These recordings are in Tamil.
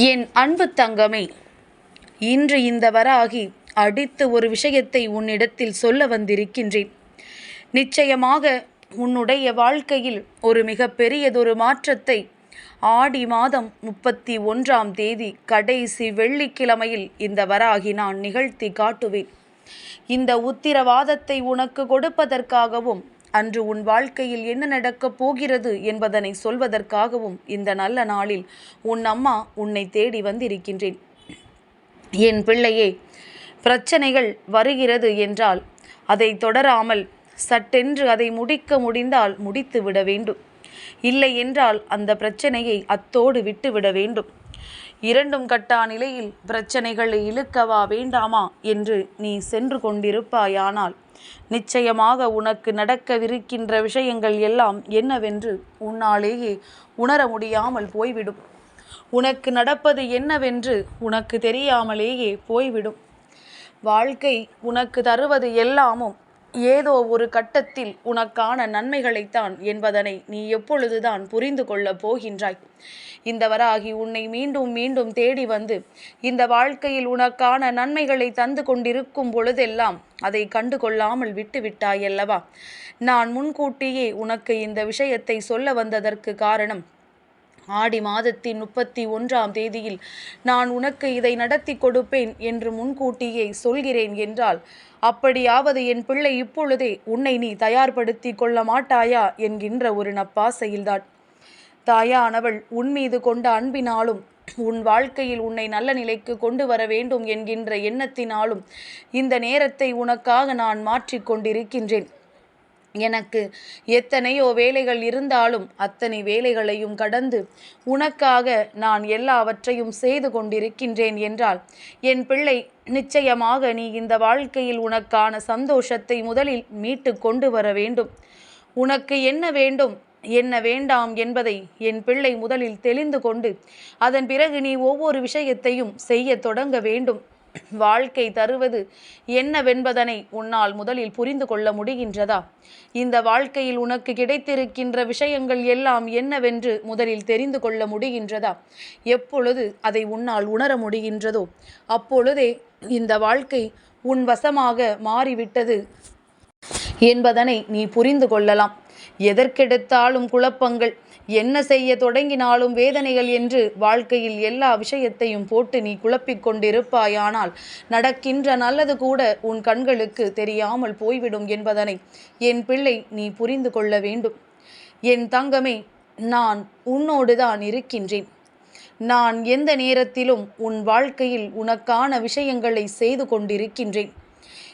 என் அன்பு தங்கமே இன்று இந்த வராகி அடித்து ஒரு விஷயத்தை உன்னிடத்தில் சொல்ல வந்திருக்கின்றேன். நிச்சயமாக உன்னுடைய வாழ்க்கையில் ஒரு மிக பெரியதொரு மாற்றத்தை ஆடி மாதம் முப்பத்தி ஒன்றாம் தேதி கடைசி வெள்ளிக்கிழமையில் இந்த வராகி நான் நிகழ்த்தி காட்டுவேன். இந்த உத்திரவாதத்தை உனக்கு கொடுப்பதற்காகவும் அன்று உன் வாழ்க்கையில் என்ன நடக்கப் போகிறது என்பதனை சொல்வதற்காகவும் இந்த நல்ல நாளில் உன் அம்மா உன்னை தேடி வந்திருக்கின்றேன். என் பிள்ளையே பிரச்சனைகள் வருகிறது என்றால் அதை தொடராமல் சட்டென்று அதை முடிக்க முடிந்தால் முடித்து விட வேண்டும். இல்லை என்றால் அந்த பிரச்சனையை அத்தோடு விட்டுவிட வேண்டும். இரண்டும் கட்டா நிலையில் பிரச்சனைகளை இழுக்கவா வேண்டாமா என்று நீ சென்று கொண்டிருப்பாயானால் நிச்சயமாக உனக்கு நடக்கவிருக்கின்ற விஷயங்கள் எல்லாம் என்னவென்று உன்னாலேயே உணர முடியாமல் போய்விடும். உனக்கு நடப்பது என்னவென்று உனக்கு தெரியாமலேயே போய்விடும். வாழ்க்கை உனக்கு தருவது எல்லாமும் ஏதோ ஒரு கட்டத்தில் உனக்கான நன்மைகளைத்தான் என்பதனை நீ எப்பொழுதுதான் புரிந்து கொள்ளப் போகின்றாய். இந்த வராகி உன்னை மீண்டும் மீண்டும் தேடி வந்து இந்த வாழ்க்கையில் உனக்கான நன்மைகளை தந்து கொண்டிருக்கும் பொழுதெல்லாம் அதை கண்டு கொள்ளாமல் விட்டுவிட்டாயல்லவா நான் முன்கூட்டியே உனக்கு இந்த விஷயத்தை சொல்ல வந்ததற்கு காரணம் ஆடி மாதத்தின் முப்பத்தி ஒன்றாம் தேதியில் நான் உனக்கு இதை நடத்தி கொடுப்பேன் என்று முன்கூட்டியே சொல்கிறேன் என்றால் அப்படியாவது என் பிள்ளை இப்பொழுதே உன்னை நீ தயார்படுத்தி கொள்ள மாட்டாயா? என்கின்ற ஒரு நப்பாசையில்தான். தாயானவள் உன் மீது கொண்ட அன்பினாலும் உன் வாழ்க்கையில் உன்னை நல்ல நிலைக்கு கொண்டு வர வேண்டும் என்கின்ற எண்ணத்தினாலும் இந்த நேரத்தை உனக்காக நான் மாற்றிக்கொண்டிருக்கின்றேன் எனக்கு எத்தனையோ வேலைகள் இருந்தாலும் அத்தனை வேலைகளையும் கடந்து உனக்காக நான் எல்லாவற்றையும் செய்து கொண்டிருக்கின்றேன் என்றால் என் பிள்ளை நிச்சயமாக நீ இந்த வாழ்க்கையில் உனக்கான சந்தோஷத்தை முதலில் மீட்டு கொண்டு வர வேண்டும். உனக்கு என்ன வேண்டும்? என்ன வேண்டாம் என்பதை என் பிள்ளை முதலில் தெளிந்து கொண்டு அதன் பிறகு நீ ஒவ்வொரு விஷயத்தையும் செய்ய தொடங்க வேண்டும். வாழ்க்கை தருவது என்னவென்பதனை உன்னால் முதலில் புரிந்து கொள்ள முடிகின்றதா? இந்த வாழ்க்கையில் உனக்கு கிடைத்திருக்கின்ற விஷயங்கள் எல்லாம் என்னவென்று முதலில் தெரிந்து கொள்ள முடிகின்றதா? எப்பொழுது அதை உன்னால் உணர முடிகின்றதோ? அப்பொழுதே இந்த வாழ்க்கை உன் வசமாக மாறிவிட்டது என்பதனை நீ புரிந்து கொள்ளலாம். எதற்கெடுத்தாலும் குழப்பங்கள் என்ன செய்ய தொடங்கினாலும் வேதனைகள் என்று வாழ்க்கையில் எல்லா விஷயத்தையும் போட்டு நீ குழப்பிக் கொண்டிருப்பாயானால் நடக்கின்ற நல்லது கூட உன் கண்களுக்கு தெரியாமல் போய்விடும் என்பதனை என் பிள்ளை நீ புரிந்து கொள்ள வேண்டும். என் தங்கமே நான் உன்னோடுதான் இருக்கின்றேன். நான் எந்த நேரத்திலும் உன் வாழ்க்கையில் உனக்கான விஷயங்களை செய்து கொண்டிருக்கின்றேன்.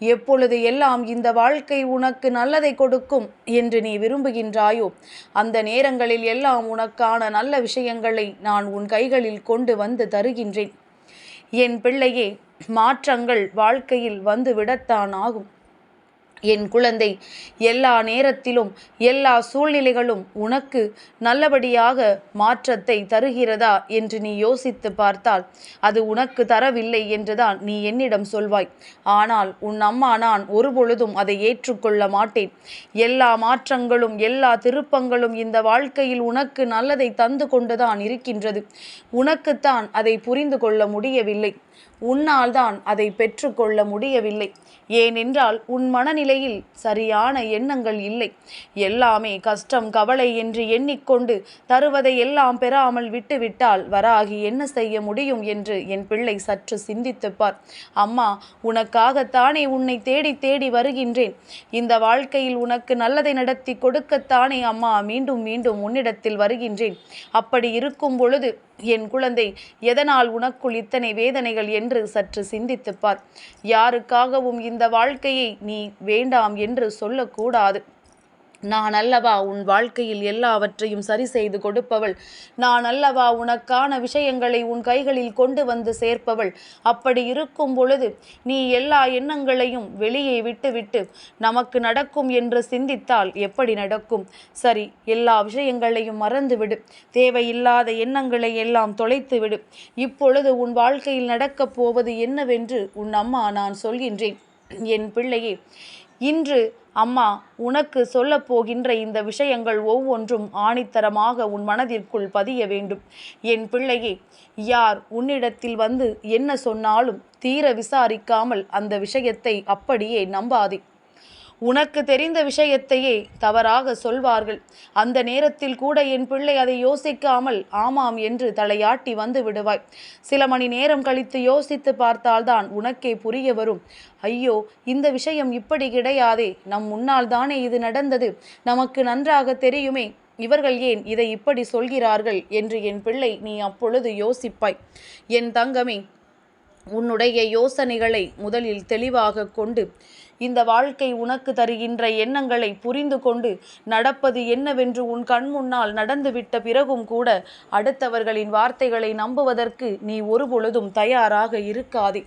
எப்பொழுது எல்லாம் இந்த வாழ்க்கை உனக்கு நல்லதை கொடுக்கும் என்று நீ விரும்புகின்றாயோ அந்த நேரங்களில் எல்லாம் உனக்கான நல்ல விஷயங்களை நான் உன் கைகளில் கொண்டு வந்து தருகின்றேன். என் பிள்ளையே மாற்றங்கள் வாழ்க்கையில் வந்து விடத்தான் ஆகும். என் குழந்தை எல்லா நேரத்திலும் எல்லா சூழ்நிலைகளும் உனக்கு நல்லபடியாக மாற்றத்தை தருகிறதா என்று நீ யோசித்து பார்த்தால் அது உனக்கு தரவில்லை என்றுதான் நீ என்னிடம் சொல்வாய். ஆனால் உன் அம்மா நான் ஒருபொழுதும் அதை ஏற்றுக்கொள்ள மாட்டேன். எல்லா மாற்றங்களும் எல்லா திருப்பங்களும் இந்த வாழ்க்கையில் உனக்கு நல்லதை தந்து கொண்டுதான் இருக்கின்றது. உனக்குத்தான் அதை புரிந்து கொள்ள முடியவில்லை. உன்னால் தான் அதை பெற்றுக்கொள்ள முடியவில்லை. ஏனென்றால் உன் மனநிலையில் சரியான எண்ணங்கள் இல்லை. எல்லாமே கஷ்டம் கவலை என்று எண்ணிக்கொண்டு தருவதை எல்லாம் பெறாமல் விட்டுவிட்டால் வராகி என்ன செய்ய முடியும் என்று என் பிள்ளை சற்று சிந்தித்துப்பார் அம்மா உனக்காகத்தானே உன்னை தேடி தேடி வருகின்றேன். இந்த வாழ்க்கையில் உனக்கு நல்லதை நடத்தி கொடுக்கத்தானே அம்மா மீண்டும் மீண்டும் உன்னிடத்தில் வருகின்றேன். அப்படி இருக்கும் பொழுது என் குழந்தை எதனால் உனக்குள் இத்தனை வேதனைகள் என்று சற்று சிந்தித்துப்பார். யாருக்காகவும் இந்த வாழ்க்கையை நீ வேண்டாம் என்று சொல்லக்கூடாது. நான் அல்லவா உன் வாழ்க்கையில் எல்லாவற்றையும் சரி செய்து கொடுப்பவள்? நான் அல்லவா உனக்கான விஷயங்களை உன் கைகளில் கொண்டு வந்து சேர்ப்பவள்? அப்படி இருக்கும் பொழுது நீ எல்லா எண்ணங்களையும் வெளியே விட்டுவிட்டு நமக்கு நடக்கும் என்று சிந்தித்தால் எப்படி நடக்கும்? சரி எல்லா விஷயங்களையும் மறந்துவிடு. தேவையில்லாத எண்ணங்களை எல்லாம் தொலைத்துவிடு. இப்பொழுது உன் வாழ்க்கையில் நடக்கப் போவது என்னவென்று உன் அம்மா நான் சொல்கின்றேன். என் பிள்ளையே இன்று அம்மா உனக்கு சொல்லப் போகின்ற இந்த விஷயங்கள் ஒவ்வொன்றும் ஆணித்தரமாக உன் மனதிற்குள் பதிய வேண்டும். என் பிள்ளையே யார் உன்னிடத்தில் வந்து என்ன சொன்னாலும் தீர விசாரிக்காமல் அந்த விஷயத்தை அப்படியே நம்பாதே. உனக்கு தெரிந்த விஷயத்தையே தவறாக சொல்வார்கள். அந்த நேரத்தில் கூட என் பிள்ளை அதை யோசிக்காமல் ஆமாம் என்று தலையாட்டி வந்து விடுவாய். சில மணி நேரம் கழித்து யோசித்து பார்த்தால்தான் உனக்கே புரிய வரும். ஐயோ இந்த விஷயம் இப்படி கிடையாதே. நம் முன்னால் தானே இது நடந்தது. நமக்கு நன்றாக தெரியுமே. இவர்கள் ஏன் இதை இப்படி சொல்கிறார்கள் என்று என் பிள்ளை நீ அப்பொழுது யோசிப்பாய். என் தங்கமே உன்னுடைய யோசனைகளை முதலில் தெளிவாக கொண்டு இந்த வாழ்க்கை உனக்கு தருகின்ற எண்ணங்களை புரிந்து கொண்டு நடப்பது என்னவென்று உன் கண் முன்னால் நடந்துவிட்ட பிறகும் கூட அடுத்தவர்களின் வார்த்தைகளை நம்புவதற்கு நீ ஒருபொழுதும் தயாராக இருக்காதே.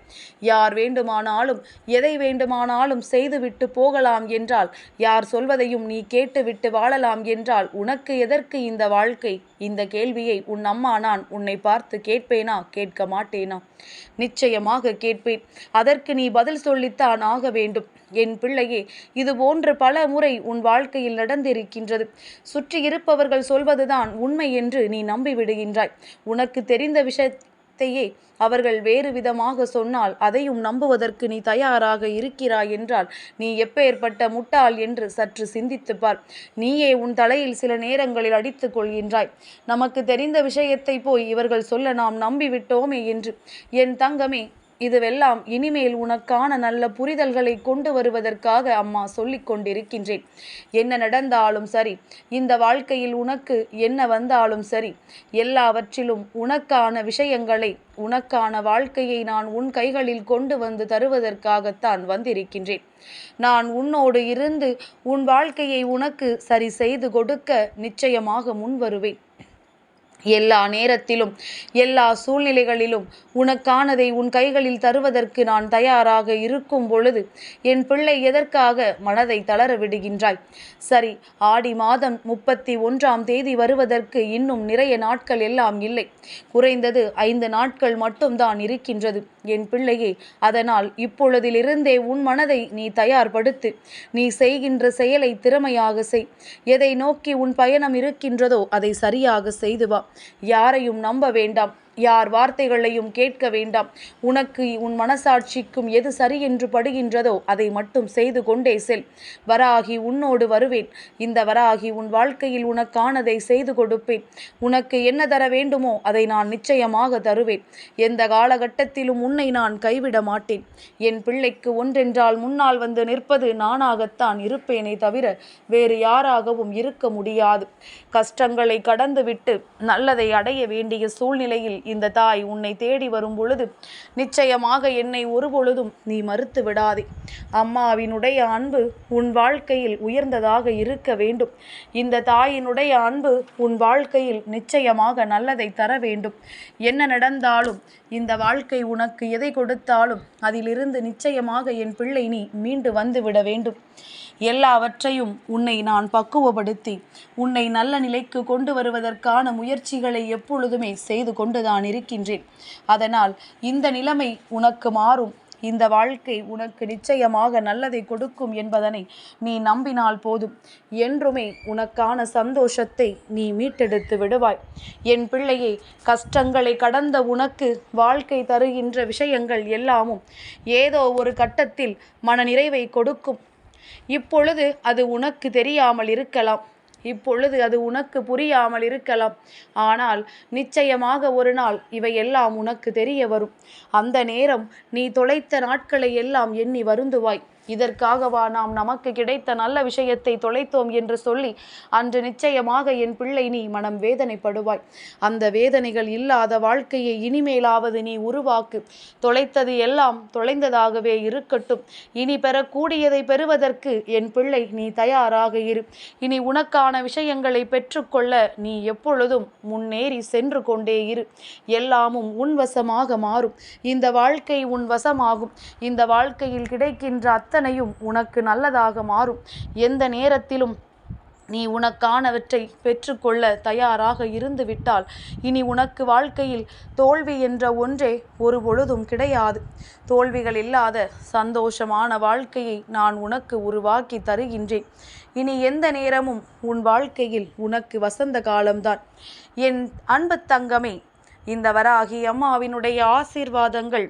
யார் வேண்டுமானாலும் எதை வேண்டுமானாலும் செய்துவிட்டு போகலாம் என்றால் யார் சொல்வதையும் நீ கேட்டுவிட்டு வாழலாம் என்றால் உனக்கு எதற்கு இந்த வாழ்க்கை? இந்த கேள்வியை உன் அம்மா நான் உன்னை பார்த்து கேட்பேனா? கேட்க மாட்டேனா? நிச்சயமாக கேட்பேன். அதற்கு நீ பதில் சொல்லித்தான் ஆக வேண்டும். என் பிள்ளையே இது போன்று பல முறை உன் வாழ்க்கையில் நடந்திருக்கின்றது. சுற்றி இருப்பவர்கள் சொல்வதுதான் உண்மை என்று நீ நம்பிவிடுகின்றாய். உனக்கு தெரிந்த விஷயத்தையே அவர்கள் வேறு விதமாக சொன்னால் அதையும் நம்புவதற்கு நீ தயாராக இருக்கிறாய் என்றால் நீ எப்பேற்பட்ட முட்டாள் என்று சற்று சிந்தித்து பார். நீயே உன் தலையில் சில நேரங்களில் அடித்துக் கொள்கின்றாய். நமக்கு தெரிந்த விஷயத்தை போய் இவர்கள் சொல்ல நாம் நம்பிவிட்டோமே என்று. என் தங்கமே இதுவெல்லாம் இனிமேல் உனக்கான நல்ல புரிதல்களை கொண்டு வருவதற்காக அம்மா சொல்லிக் கொண்டிருக்கின்றேன். என்ன நடந்தாலும் சரி இந்த வாழ்க்கையில் உனக்கு என்ன வந்தாலும் சரி எல்லாவற்றிலும் உனக்கான விஷயங்களை உனக்கான வாழ்க்கையை நான் உன் கைகளில் கொண்டு வந்து தருவதற்காகத்தான் வந்திருக்கின்றேன். நான் உன்னோடு இருந்து உன் வாழ்க்கையை உனக்கு சரி செய்து கொடுக்க நிச்சயமாக முன் வருவேன் எல்லா நேரத்திலும் எல்லா சூழ்நிலைகளிலும் உனக்கானதை உன் கைகளில் தருவதற்கு நான் தயாராக இருக்கும் பொழுது என் பிள்ளை எதற்காக மனதை தளர விடுகின்றாய்? சரி ஆடி மாதம் முப்பத்தி ஒன்றாம் தேதி வருவதற்கு இன்னும் நிறைய நாட்கள் எல்லாம் இல்லை. குறைந்தது ஐந்து நாட்கள் மட்டும்தான் இருக்கின்றது. என் பிள்ளையே அதனால் இப்பொழுதிலிருந்தே உன் மனதை நீ தயார்படுத்து. நீ செய்கின்ற செயலை திறமையாக செய். எதை நோக்கி உன் பயணம் இருக்கின்றதோ அதை சரியாக செய்து வா. யாரையும் நம்ப வேண்டாம். யார் வார்த்தைகளையும் கேட்க வேண்டாம். உனக்கு உன் மனசாட்சிக்கும் எது சரி என்று படுகின்றதோ அதை மட்டும் செய்து கொண்டே செல். வராகி உன்னோடு வருவேன். இந்த வராகி உன் வாழ்க்கையில் உனக்கானதை செய்து கொடுப்பேன். உனக்கு என்ன தர வேண்டுமோ அதை நான் நிச்சயமாக தருவேன். எந்த காலகட்டத்திலும் உன்னை நான் கைவிட மாட்டேன். என் பிள்ளைக்கு ஒன்றென்றால் முன்னால் வந்து நிற்பது நானாகத்தான் இருப்பேனே தவிர வேறு யாராகவும் இருக்க முடியாது. கஷ்டங்களை கடந்துவிட்டு நல்லதை அடைய வேண்டிய சூழ்நிலையில் இந்த தாய் உன்னை தேடி வரும் பொழுது நிச்சயமாக என்னை ஒருபொழுதும் நீ மறுத்து விடாதே. அம்மாவினுடைய அன்பு உன் வாழ்க்கையில் உயர்ந்ததாக இருக்க வேண்டும். இந்த தாயினுடைய அன்பு உன் வாழ்க்கையில் நிச்சயமாக நல்லதை தர வேண்டும். என்ன நடந்தாலும் இந்த வாழ்க்கை உனக்கு எதை கொடுத்தாலும் அதிலிருந்து நிச்சயமாக என் பிள்ளை நீ மீண்டு வந்து விட வேண்டும். எல்லாவற்றையும் உன்னை நான் பக்குவப்படுத்தி உன்னை நல்ல நிலைக்கு கொண்டு வருவதற்கான முயற்சிகளை எப்பொழுதுமே செய்து கொண்டுதான் இருக்கின்றேன். அதனால் இந்த நிலைமை உனக்கு மாறும். இந்த வாழ்க்கை உனக்கு நிச்சயமாக நல்லதை கொடுக்கும் என்பதனை நீ நம்பினால் போதும். என்றுமே உனக்கான சந்தோஷத்தை நீ மீட்டெடுத்து விடுவாய். என் பிள்ளையே கஷ்டங்களை கடந்த உனக்கு வாழ்க்கை தருகின்ற விஷயங்கள் எல்லாமும் ஏதோ ஒரு கட்டத்தில் மனநிறைவை கொடுக்கும். இப்பொழுது அது உனக்கு தெரியாமல் இருக்கலாம். இப்பொழுது அது உனக்கு புரியாமல் இருக்கலாம். ஆனால் நிச்சயமாக ஒரு நாள் இவையெல்லாம் உனக்கு தெரிய வரும். அந்த நேரம் நீ தொலைத்த நாட்களை எல்லாம் எண்ணி வருந்துவாய். இதற்காகவா நாம் நமக்கு கிடைத்த நல்ல விஷயத்தை தொலைத்தோம் என்று சொல்லி அன்று நிச்சயமாக என் பிள்ளை நீ மனம் வேதனைப்படுவாய். அந்த வேதனைகள் இல்லாத வாழ்க்கையை இனிமேலாவது நீ உருவாக்கு. தொலைத்தது எல்லாம் தொலைந்ததாகவே இருக்கட்டும். இனி பெறக்கூடியதை பெறுவதற்கு என் பிள்ளை நீ தயாராக இரு. இனி உனக்கான விஷயங்களை பெற்றுக்கொள்ள நீ எப்பொழுதும் முன்னேறி சென்று கொண்டே இரு. எல்லாமும் உன் வசமாக மாறும். இந்த வாழ்க்கை உன் வசமாகும். இந்த வாழ்க்கையில் கிடைக்கின்ற அத்தனையும் உனக்கு நல்லதாக மாறும். எந்த நேரத்திலும் நீ உனக்கானவற்றை பெற்றுக்கொள்ள தயாராக இருந்துவிட்டால் இனி உனக்கு வாழ்க்கையில் தோல்வி என்ற ஒன்றே ஒரு பொழுதும் கிடையாது. தோல்விகள் இல்லாத சந்தோஷமான வாழ்க்கையை நான் உனக்கு உருவாக்கி தருகின்றேன். இனி எந்த நேரமும் உன் வாழ்க்கையில் உனக்கு வசந்த காலம்தான். என் அன்பு தங்கமே இந்த வராகி அம்மாவினுடைய ஆசீர்வாதங்கள்